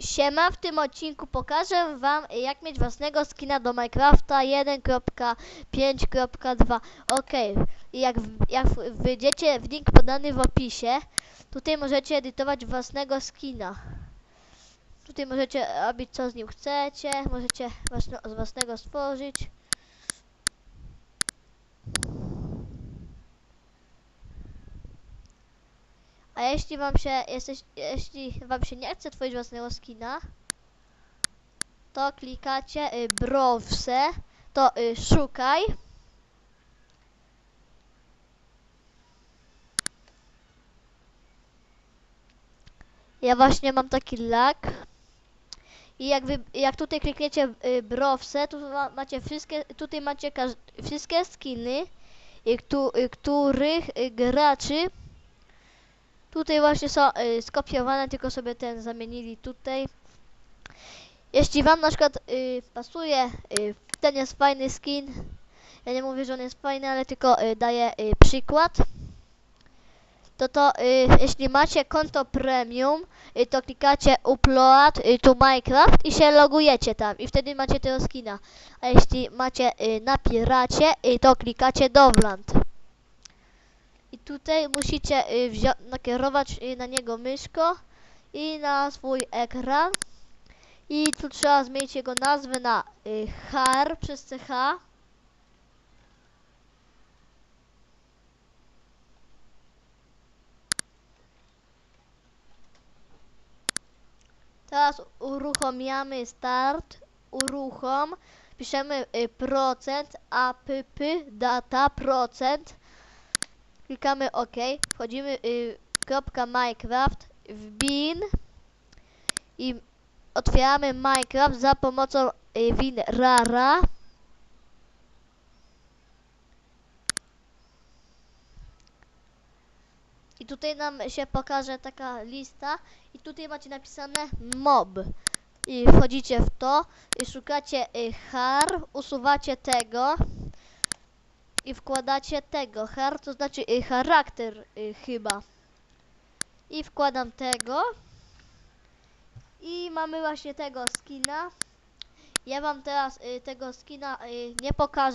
Siema, w tym odcinku pokażę wam jak mieć własnego skina do Minecrafta 1.5.2 Ok, jak, jak w- wejdziecie w link podany w opisie Tutaj możecie edytować własnego skina. Tutaj możecie robić co z nim chcecie, możecie własno, z własnego stworzyć A jeśli wam się, jesteś, jeśli wam się nie chce tworzyć własnego skina, to klikacie y, browse, to y, szukaj. Ja właśnie mam taki lag. I jak, wy, jak tutaj klikniecie y, browse, ma, macie wszystkie, tutaj macie wszystkie skiny, y, któ, y, których y, graczy Tutaj właśnie są y, skopiowane, tylko sobie ten zamienili tutaj. Jeśli wam na przykład y, pasuje, y, ten jest fajny skin. Ja nie mówię, że on jest fajny, ale tylko y, daję y, przykład. To to, y, jeśli macie konto premium, y, to klikacie upload y, to Minecraft i się logujecie tam i wtedy macie tego skina. A jeśli macie y, na piracie, y, to klikacie Dovland. Tutaj musicie y, nakierować y, na niego myszką i na swój ekran. I tu trzeba zmienić jego nazwę na y, har przez ch. Teraz uruchamiamy start, uruchom, piszemy y, procent, app, data, procent. Klikamy OK, wchodzimy y, kropka Minecraft w bin i otwieramy Minecraft za pomocą y, WinRara. I tutaj nam się pokaże taka lista i tutaj macie napisane mob. I wchodzicie w to i szukacie y, har, usuwacie tego i wkładacie tego. Har to znaczy y, charakter y, chyba. I wkładam tego. I mamy właśnie tego skina. Ja wam teraz y, tego skina y, nie pokażę.